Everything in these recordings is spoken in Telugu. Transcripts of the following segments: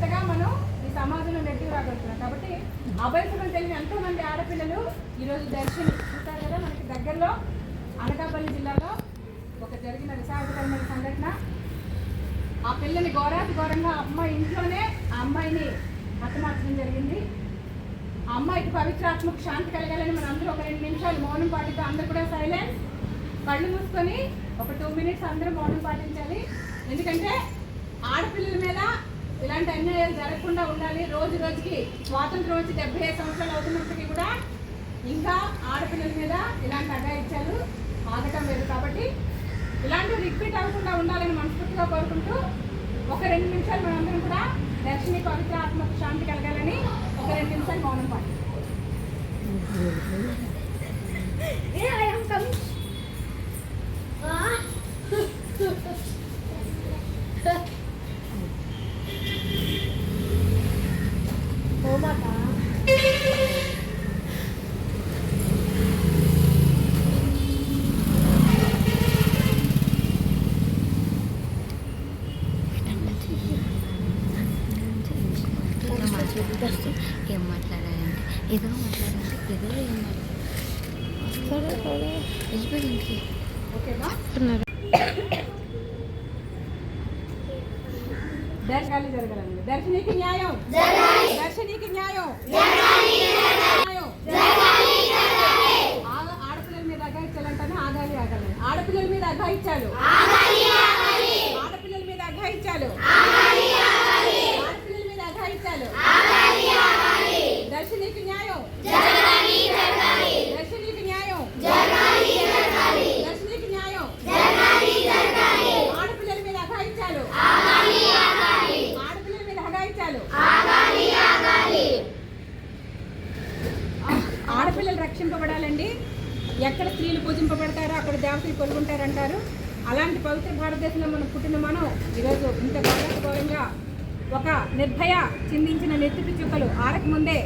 కొత్తగా మనం ఈ సమాజంలో నెట్టుగా కొలుతున్నాం కాబట్టి అభయసుమని తెలియని ఎంతో మంది ఆడపిల్లలు ఈరోజు దర్శనం చూస్తారు కదా మనకి దగ్గరలో అనకాపల్లి జిల్లాలో ఒక జరిగిన విశాఖకరమైన సంఘటన. ఆ పిల్లని ఘోరాతి ఘోరంగా అమ్మాయి ఇంట్లోనే ఆ అమ్మాయిని హతమార్చడం జరిగింది. ఆ అమ్మాయికి పవిత్రాత్మకు శాంతి కలగాలని మనం అందరూ ఒక రెండు నిమిషాలు మౌనం పాటిద్దాం. అందరూ కూడా సైలెన్స్ కళ్ళు మూసుకొని ఒక టూ మినిట్స్ అందరూ మౌనం పాటించాలి. ఎందుకంటే ఆడపిల్లల మీద ఇలాంటి అన్యాయాలు జరగకుండా ఉండాలి. రోజు రోజుకి స్వాతంత్రం వచ్చి డెబ్బై ఐదు సంవత్సరాలు అవుతున్నప్పటికీ కూడా ఇంకా ఆడపిల్లల మీద ఇలాంటి అగాయిత్యాలు ఆగటం లేదు. కాబట్టి ఇలాంటివి రిపీట్ అవ్వకుండా ఉండాలని మనస్ఫూర్తిగా కోరుకుంటూ ఒక రెండు నిమిషాలు మనందరం కూడా దర్శిని పవిత్ర ఆత్మకు శాంతి కలగాలని ఒక రెండు నిమిషాలు మౌనం పాటి ఏం మాట్లాడాలంటే? ఏదో మాట్లాడాలంటే ఏదో ఏం మాట్లాడాలి. వెళ్ళిపోయి ఇంటికి ఓకేనా అన్నారు దర్శనాలు జరగాలండి దర్శనీకి న్యాయం. దర్శనీకి న్యాయం. ఆడపిల్లల మీద అఘాయిత్యాలంటేనే ఆగాలి ఆగాలి. ఆడపిల్లల మీద అఘాయిత్యాలు ఆడపిల్లల మీద అఘాయిత్యాలు ఆడపిల్లల మీద అఘాయిత్యాలు దర్శనీకి న్యాయం దర్శనీకి న్యాయం దర్శనీకి న్యాయం ఆడపిల్లల మీద అఘాయిత్యాలు ఆడపిల్లల మీద అఘాయిత్యాలు స్త్రీలు రక్షింపబడాలండి. ఎక్కడ స్త్రీలు పూజింపబడతారో అక్కడ దేవతలు కొలుగుంటారంటారు అలాంటి పవిత్ర భారతదేశంలో మనం పుట్టిన మనం ఈరోజు ఇంత గౌరవపూర్వంగా ఒక నిర్భయ చిందించిన నెత్తిపి చుక్కలు ఆరకముందే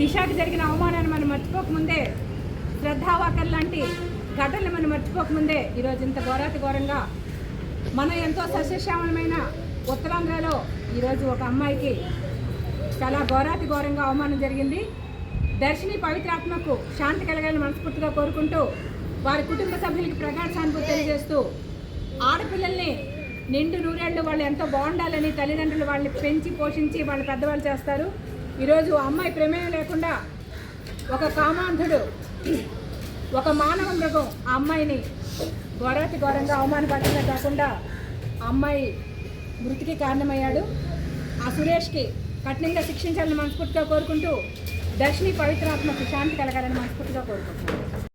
దిశకి జరిగిన అవమానాన్ని మనం మర్చిపోకముందే శ్రద్ధావాకర్ లాంటి ఘటనలు మనం మర్చిపోకముందే ఈరోజు ఇంత ఘోరాతి ఘోరంగా మనం ఎంతో సస్యశ్యామలమైన ఉత్తరాంధ్రలో ఈరోజు ఒక అమ్మాయికి చాలా ఘోరాతి ఘోరంగా అవమానం జరిగింది. దర్శిని పవిత్రాత్మకు శాంతి కలగాలని మనస్ఫూర్తిగా కోరుకుంటూ వారి కుటుంబ సభ్యులకి ప్రగాఢ సానుభూతి తెలియజేస్తూ ఆడపిల్లల్ని నిండు నూరేళ్ళు వాళ్ళు ఎంతో బాగుండాలని తల్లిదండ్రులు వాళ్ళని పెంచి పోషించి వాళ్ళు పెద్దవాళ్ళు చేస్తారు. ఈరోజు అమ్మాయి ప్రమేయం లేకుండా ఒక కామాంధుడు ఒక మానవ మృగం ఆ అమ్మాయిని ఘోరాతి ఘోరంగా అవమానపడటమే కాకుండా అమ్మాయి మృతికి కారణమయ్యాడు. ఆ సురేష్కి కఠినంగా శిక్షించాలని మనస్ఫూర్తిగా కోరుకుంటూ దర్శిని పవిత్రాత్మకు శాంతి కలగాలని మనస్ఫూర్తిగా కోరుకుంటున్నాను.